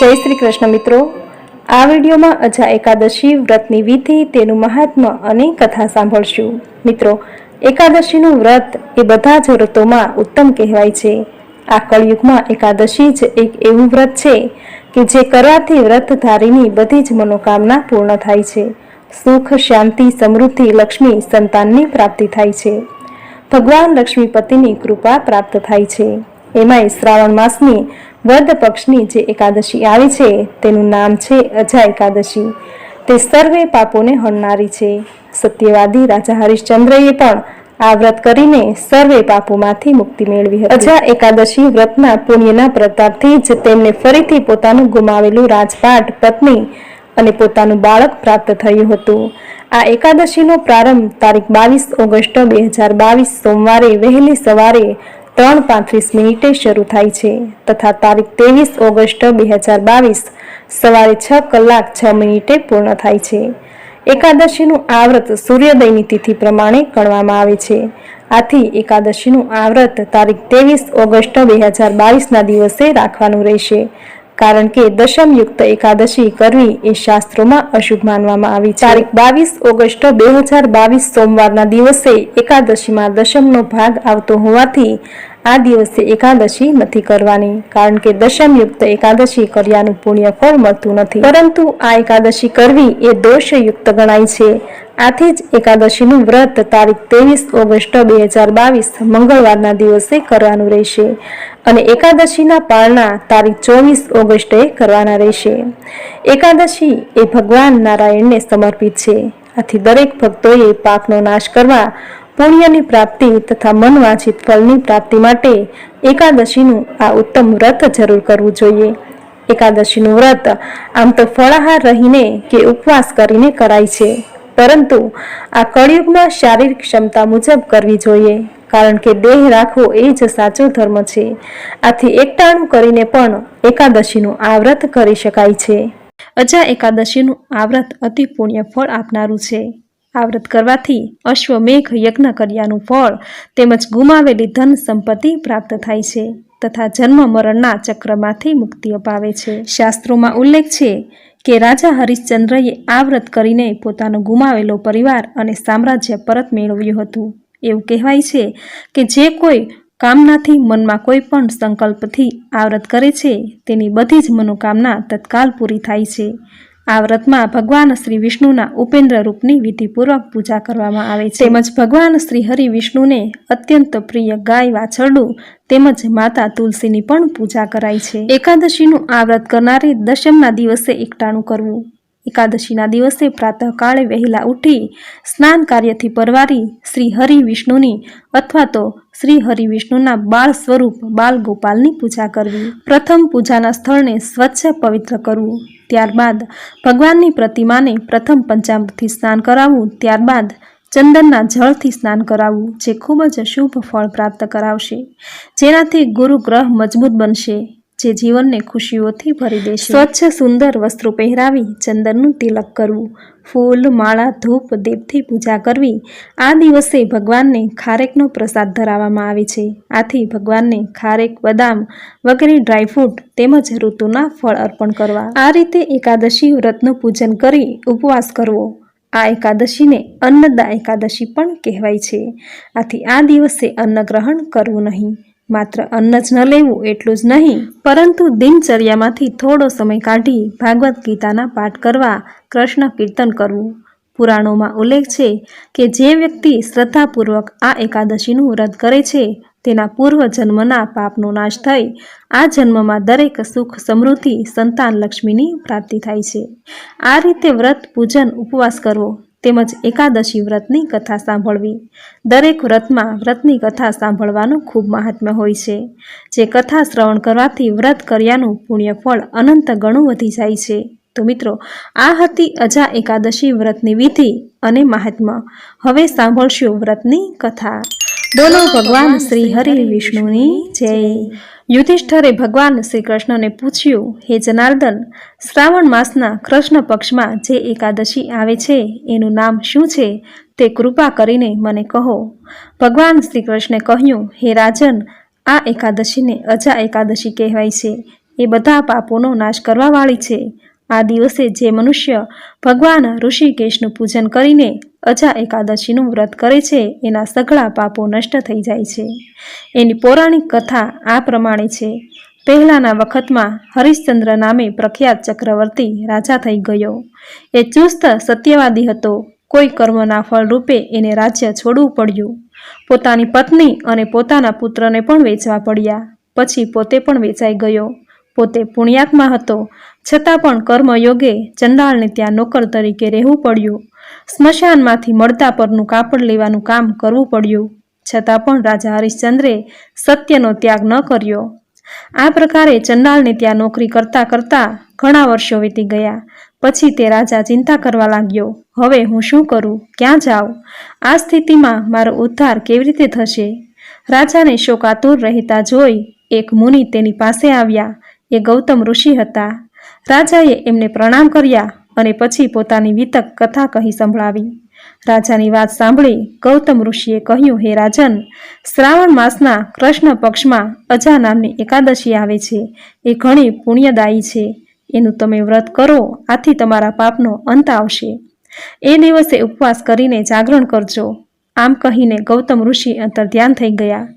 જય શ્રી કૃષ્ણ મિત્રો. આ વિડીયોમાં અજા એકાદશી વ્રતની વિધિ તેનું મહાત્મ્ય અને કથા સાંભળશું. મિત્રો, એકાદશીનું વ્રત એ બધા જ વ્રતોમાં ઉત્તમ કહેવાય છે. આ કળયુગમાં એકાદશી જ એક એવું વ્રત છે કે જે કરવાથી વ્રતધારીની બધી જ મનોકામના પૂર્ણ થાય છે. સુખ, શાંતિ, સમૃદ્ધિ, લક્ષ્મી, સંતાનની પ્રાપ્તિ થાય છે. ભગવાન લક્ષ્મીપતિની કૃપા પ્રાપ્ત થાય છે. એમાંય શ્રાવણ માસની વદ પક્ષની જે એકાદશી આવી છે, તેનું નામ છે અજા એકાદશી. તે સર્વે પાપોને હણનારી છે. સત્યવાદી રાજા હરિશ્ચંદ્રએ પણ આ વ્રત કરીને સર્વે પાપોમાંથી મુક્તિ મેળવી હતી. અજા એકાદશી વ્રતના પુણ્યના પ્રતાપથી જ તેમને ફરીથી પોતાનું ગુમાવેલું રાજપાટ, પત્ની અને પોતાનું બાળક પ્રાપ્ત થયું હતું. આ એકાદશીનો પ્રારંભ તારીખ બાવીસ ઓગસ્ટ બે હજાર બાવીસ સોમવારે વહેલી સવારે ત્રણ પાંત્રીસ મિનિટે શરૂ થાય છે તથા તારીખ ત્રેવીસ ઓગસ્ટ બે હજાર બાવીસ સવારે છ કલાક છ મિનિટે પૂર્ણ થાય છે. એકાદશીનું આ વ્રત સૂર્યોદયની તિથિ પ્રમાણે ગણવામાં આવે છે. આથી એકાદશીનું આ વ્રત તારીખ ત્રેવીસ ઓગસ્ટ બે હજાર બાવીસના દિવસે રાખવાનું રહેશે. કારણ કે દશમ યુક્ત એકાદશી કરવી એ શાસ્ત્રોમાં અશુભ માનવામાં આવી છે. તારીખ બાવીસ ઓગસ્ટ બે હજાર બાવીસ સોમવારના દિવસે એકાદશીમાં દશમનો ભાગ આવતો હોવાથી આ દિવસે એકાદશી નથી કરવાની. કારણ કે દશમ યુક્ત એકાદશી કર્યાનું પુણ્ય ફળ મળતું નથી. પરંતુ આ એકાદશી કરવી એ દોષયુક્ત ગણાય છે. આથી જ એકાદશીનું વ્રત તારીખ ત્રેવીસ ઓગસ્ટ બે હજાર બાવીસ મંગળવારના દિવસે કરવાનું રહેશે અને એકાદશીના પાળના તારીખ ચોવીસ ઓગસ્ટે કરવાના રહેશે. એકાદશી એ ભગવાન નારાયણને સમર્પિત છે. આથી દરેક ભક્તોએ પાપનો નાશ કરવા, પુણ્યની પ્રાપ્તિ તથા મનવાંછિત ફળની પ્રાપ્તિ માટે એકાદશીનું આ ઉત્તમ વ્રત જરૂર કરવું જોઈએ. એકાદશીનું વ્રત આમ તો ફળાહાર રહીને કે ઉપવાસ કરીને કરાય છે. પરંતુ આ કળિયુગમાં શારીરિક ક્ષમતા મુજબ કરવી જોઈએ, કારણ કે દેહ રાખવો એ જ સાચો ધર્મ છે. આથી એકટાણું કરીને પણ એકાદશીનું આ વ્રત કરી શકાય છે. અજા એકાદશીનું આ વ્રત અતિ પુણ્ય ફળ આપનારું છે. આ વ્રત કરવાથી અશ્વમેઘ યજ્ઞ કર્યાનું ફળ તેમજ ગુમાવેલી ધન સંપત્તિ પ્રાપ્ત થાય છે. તથા જન્મ મરણના ચક્રમાંથી મુક્તિ અપાવે છે. શાસ્ત્રોમાં ઉલ્લેખ છે કે રાજા હરિશ્ચંદ્રએ આ વ્રત કરીને પોતાનો ગુમાવેલો પરિવાર અને સામ્રાજ્ય પરત મેળવ્યું હતું. એવું કહેવાય છે કે જે કોઈ કામનાથી મનમાં કોઈ પણ સંકલ્પથી આ વ્રત કરે છે, તેની બધી જ મનોકામના તત્કાલ પૂરી થાય છે. આ વ્રતમાં ભગવાન શ્રી વિષ્ણુના ઉપેન્દ્ર રૂપની વિધિપૂર્વક પૂજા કરવામાં આવે છે. તેમજ ભગવાન શ્રી હરિ વિષ્ણુને અત્યંત પ્રિય ગાય વાછરડું તેમજ માતા તુલસીની પણ પૂજા કરાય છે. એકાદશીનું આ વ્રત કરનારે દશમના દિવસે એકટાણું કરવું. એકાદશીના દિવસે પ્રાતઃકાળે વહેલા ઉઠી સ્નાન કાર્યથી પરવારી શ્રી હરિ વિષ્ણુની અથવા તો શ્રી હરિ વિષ્ણુના બાળ સ્વરૂપ બાલ ગોપાલની પૂજા કરવી. પ્રથમ પૂજાના સ્થળને સ્વચ્છ પવિત્ર કરવું. ત્યારબાદ ભગવાનની પ્રતિમાને પ્રથમ પંચામૃતથી સ્નાન કરાવવું, ત્યારબાદ ચંદનના જળથી સ્નાન કરાવવું, જે ખૂબ જ શુભ ફળ પ્રાપ્ત કરાવશે. જેનાથી ગુરુ ગ્રહ મજબૂત બનશે. જે જીવનને ખુશીઓથી ભરી દેશે સ્વચ્છ, સુંદર વસ્ત્રો પહેરાવી, ચંદનનું તિલક કરવું, ફૂલ, માળા, ધૂપ, દીપથી પૂજા કરવી, આ દિવસે ભગવાનને ખારેકનો પ્રસાદ ધરાવવામાં આવે છે. આથી ભગવાનને ખારેક, બદામ વગેરે ડ્રાયફ્રૂટ તેમજ ઋતુના ફળ અર્પણ કરવા. આ રીતે એકાદશી વ્રતનું પૂજન કરી ઉપવાસ કરવો. આ એકાદશીને અન્નદા એકાદશી પણ કહેવાય છે. આથી આ દિવસે અન્ન ગ્રહણ કરવું નહીં. માત્ર અન્ન જ ન લેવું એટલું જ નહીં, પરંતુ દિનચર્યામાંથી થોડો સમય કાઢી ભાગવદ્ ગીતાના પાઠ કરવા કૃષ્ણ કીર્તન કરવું. પુરાણોમાં ઉલ્લેખ છે કે જે વ્યક્તિ શ્રદ્ધાપૂર્વક આ એકાદશીનું વ્રત કરે છે, તેના પૂર્વ જન્મના પાપનો નાશ થઈ, આ જન્મમાં દરેક સુખ સમૃદ્ધિ સંતાન લક્ષ્મીની પ્રાપ્તિ થાય છે. આ રીતે વ્રત પૂજન ઉપવાસ કરવો તેમજ એકાદશી વ્રતની કથા સાંભળવી. દરેક વ્રતમાં વ્રતની કથા સાંભળવાનું ખૂબ મહાત્મ્ય હોય છે, જે કથા શ્રવણ કરવાથી વ્રત કર્યાનું પુણ્ય ફળ અનંત ગણું વધી જાય છે. તો મિત્રો, આ હતી અજા એકાદશી વ્રતની વિધિ અને મહાત્મ્ય. હવે સાંભળશું વ્રતની કથા. બોલો ભગવાન શ્રી હરિ વિષ્ણુની જય. યુધિષ્ઠરે ભગવાન શ્રી કૃષ્ણને પૂછ્યું, હે જનાર્દન, શ્રાવણ માસના કૃષ્ણ પક્ષમાં જે એકાદશી આવે છે, એનું નામ શું છે? તે કૃપા કરીને મને કહો. ભગવાન શ્રી કૃષ્ણે કહ્યું, હે રાજન, આ એકાદશીને અજા એકાદશી કહેવાય છે. એ બધા પાપોનો નાશ કરવાવાળી છે. આ દિવસે જે મનુષ્ય ભગવાન ઋષિકેશનું પૂજન કરીને અજા એકાદશીનું વ્રત કરે છે, એના સઘળા પાપો નષ્ટ થઈ જાય છે. એની પૌરાણિક કથા આ પ્રમાણે છે. પહેલાંના વખતમાં હરિશ્ચંદ્ર નામે પ્રખ્યાત ચક્રવર્તી રાજા થઈ ગયો. એ ચુસ્ત, સત્યવાદી હતો. કોઈ કર્મના ફળરૂપે એને રાજ્ય છોડવું પડ્યું. પોતાની પત્ની અને પોતાના પુત્રને પણ વેચવા પડ્યા. પછી પોતે પણ વેચાઈ ગયો. પોતે પુણ્યાત્મા હતો. છતાં પણ કર્મયોગે ચંડાળને ત્યાં નોકર તરીકે રહેવું પડ્યું. સ્મશાનમાંથી મળતા પરનું કાપડ લેવાનું કામ કરવું પડ્યું. છતાં પણ રાજા હરિશ્ચંદ્રે સત્યનો ત્યાગ ન કર્યો. આ પ્રકારે ચંડાળને ત્યાં નોકરી કરતા કરતા ઘણા વર્ષો વીતી ગયા. પછી તે રાજા ચિંતા કરવા લાગ્યો, હવે હું શું કરું? ક્યાં જાઉં? આ સ્થિતિમાં મારો ઉદ્ધાર કેવી રીતે થશે? રાજાને શોકાતુર રહેતા જોઈ એક મુનિ તેની પાસે આવ્યા. એ ગૌતમ ઋષિ હતા. રાજાએ એમને પ્રણામ કર્યા અને પછી પોતાની વિતક કથા કહી સંભળાવી. રાજાની વાત સાંભળી ગૌતમ ઋષિએ કહ્યું, હે રાજન, શ્રાવણ માસના કૃષ્ણ પક્ષમાં અજા નામની એકાદશી આવે છે. એ ઘણી પુણ્યદાયી છે. એનું તમે વ્રત કરો, આથી તમારા પાપનો અંત આવશે. એ દિવસે ઉપવાસ કરીને જાગરણ કરજો. આમ કહીને ગૌતમ ઋષિ અંતર ધ્યાન થઈ ગયા.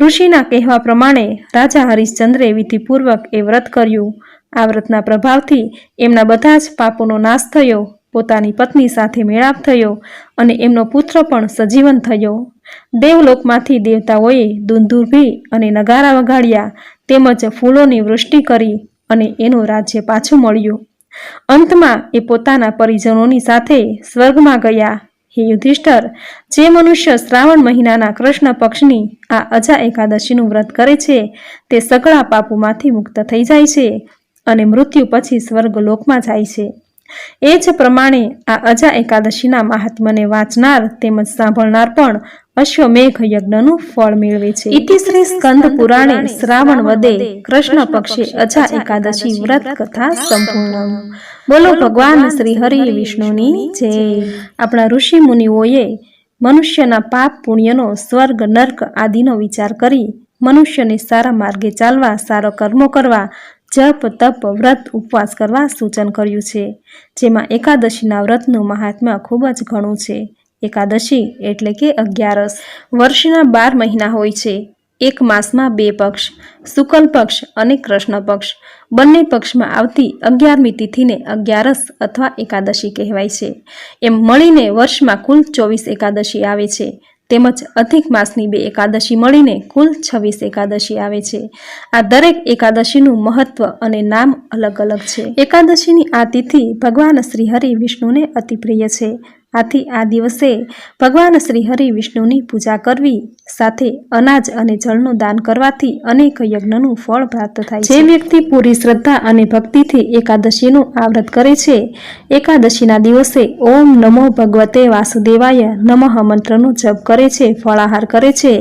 ઋષિના કહેવા પ્રમાણે રાજા હરિશ્ચંદ્રે વિધિપૂર્વક એ વ્રત કર્યું. આ વ્રતના પ્રભાવથી એમના બધા જ પાપોનો નાશ થયો, પોતાની પત્ની સાથે મેળાપ થયો અને એમનો પુત્ર પણ સજીવન થયો. દેવલોકમાંથી દેવતાઓએ દુંધુરભી અને નગારા વગાડ્યા, તેમજ ફૂલોની વૃષ્ટિ કરી અને એનું રાજ્ય પાછું મળ્યું. અંતમાં એ પોતાના પરિજનોની સાથે સ્વર્ગમાં ગયા. હે યુધિષ્ઠર, જે મનુષ્ય શ્રાવણ મહિનાના કૃષ્ણ પક્ષની આ અજા એકાદશીનું વ્રત કરે છે, તે સગળા પાપોમાંથી મુક્ત થઈ જાય છે. અને મૃત્યુ પછી સ્વર્ગલોકમાં જાય છે. એ જ પ્રમાણે આ અજા એકાદશીના મહાત્મને વાંચનાર તેમજ સાંભળનાર પણ અશ્વમેઘ યજ્ઞનું ફળ મેળવે છે. ઇતિશ્રી સ્કંદ પુરાણે શ્રાવણ વદે કૃષ્ણ પક્ષે અજા એકાદશી વ્રત કથા સંપૂર્ણ. બોલો ભગવાન શ્રી હરિ વિષ્ણુની જય. આપણા ઋષિ મુનિઓએ મનુષ્યના પાપ પુણ્યનો સ્વર્ગ, નર્ક આદિનો વિચાર કરી મનુષ્યને સારા માર્ગે ચાલવા, સારા કર્મો કરવા જપ, તપ, વ્રત, ઉપવાસ કરવા સૂચન કર્યું છે. જેમાં એકાદશીના વ્રતનું મહાત્મ્ય ખૂબ જ ઘણું છે. એકાદશી એટલે કે અગિયારસ. વર્ષના બાર મહિના હોય છે. એક માસમાં બે પક્ષ, શુકલ પક્ષ અને કૃષ્ણ પક્ષ. બંને પક્ષમાં આવતી અગિયારમી તિથિને અગિયારસ અથવા એકાદશી કહેવાય છે. એમ મળીને વર્ષમાં કુલ ચોવીસ એકાદશી આવે છે. તેમજ અધિક માસની બે એકાદશી મળીને કુલ છવ્વીસ એકાદશી આવે છે. આ દરેક એકાદશીનું મહત્વ અને નામ અલગ અલગ છે. એકાદશીની આ તિથિ ભગવાન શ્રી હરિ વિષ્ણુને અતિ પ્રિય છે. આથી આ દિવસે ભગવાન શ્રી હરિ વિષ્ણુની પૂજા કરવી સાથે અનાજ અને જળનું દાન કરવાથી અનેક યજ્ઞનું ફળ પ્રાપ્ત થાય જે વ્યક્તિ પૂરી શ્રદ્ધા અને ભક્તિથી એકાદશીનું આ વ્રત કરે છે એકાદશીના દિવસે ઓમ નમો ભગવતે વાસુદેવાય નમઃ મંત્રનો જપ કરે છે ફળાહાર કરે છે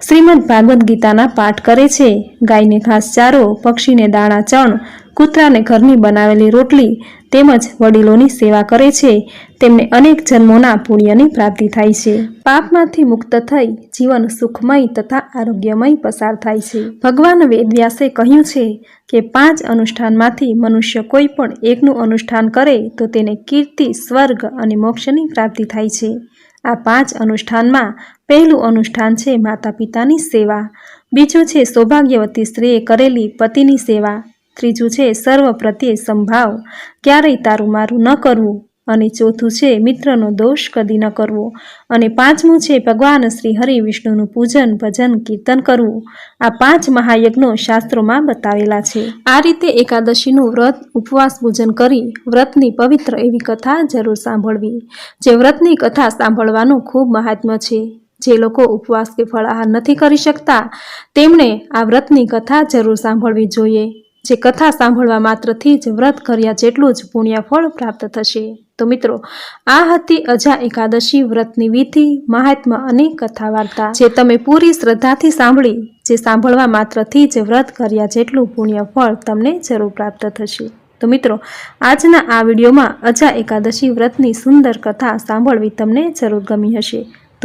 શ્રીમદ ભાગવદ્ ગીતાના પાઠ કરે છે ગાયને ઘાસચારો પક્ષીને દાણા ચણ કૂતરાને ઘરની બનાવેલી રોટલી તેમજ વડીલોની સેવા કરે છે, તેમને અનેક જન્મોના પુણ્યની પ્રાપ્તિ થાય છે. પાપમાંથી મુક્ત થઈ જીવન સુખમય તથા આરોગ્યમય પસાર થાય છે. ભગવાન વેદવ્યાસે કહ્યું છે કે, પાંચ અનુષ્ઠાનમાંથી મનુષ્ય કોઈ પણ એકનું અનુષ્ઠાન કરે, તો તેને કીર્તિ, સ્વર્ગ અને મોક્ષની પ્રાપ્તિ થાય છે. આ પાંચ અનુષ્ઠાનમાં પહેલું અનુષ્ઠાન છે માતા પિતાની સેવા. બીજું છે સૌભાગ્યવતી સ્ત્રીએ કરેલી પતિની સેવા. ત્રીજું છે, સર્વ પ્રત્યે સંભાવ. ક્યારેય તારું મારું ન કરવું. અને ચોથું છે, મિત્રનો દોષ કદી ન કરવો. અને પાંચમું છે, ભગવાન શ્રી હરિ વિષ્ણુનું પૂજન, ભજન, કીર્તન કરવું. આ પાંચ મહાયજ્ઞો શાસ્ત્રોમાં બતાવેલા છે. આ રીતે એકાદશીનું વ્રત, ઉપવાસ પૂજન કરી વ્રતની પવિત્ર એવી કથા જરૂર સાંભળવી. જે વ્રતની કથા સાંભળવાનું ખૂબ મહાત્મ્ય છે. જે લોકો ઉપવાસ કે ફળાહાર નથી કરી શકતા, તેમણે આ વ્રતની કથા જરૂર સાંભળવી જોઈએ. જે કથા સાંભળવા માત્રથી જ વ્રત કર્યા જેટલું જ પુણ્યફળ પ્રાપ્ત થશે. તો મિત્રો, આ હતી અજા એકાદશી વ્રતની વિધિ, મહાત્મા અને કથા વાર્તા જે તમે પૂરી શ્રદ્ધાથી સાંભળી, જે સાંભળવા માત્રથી જ વ્રત કર્યા જેટલું પુણ્યફળ તમને જરૂર પ્રાપ્ત થશે. તો મિત્રો, આજના આ વિડીયોમાં અજા એકાદશી વ્રતની સુંદર કથા સાંભળવી તમને જરૂર ગમી હશે.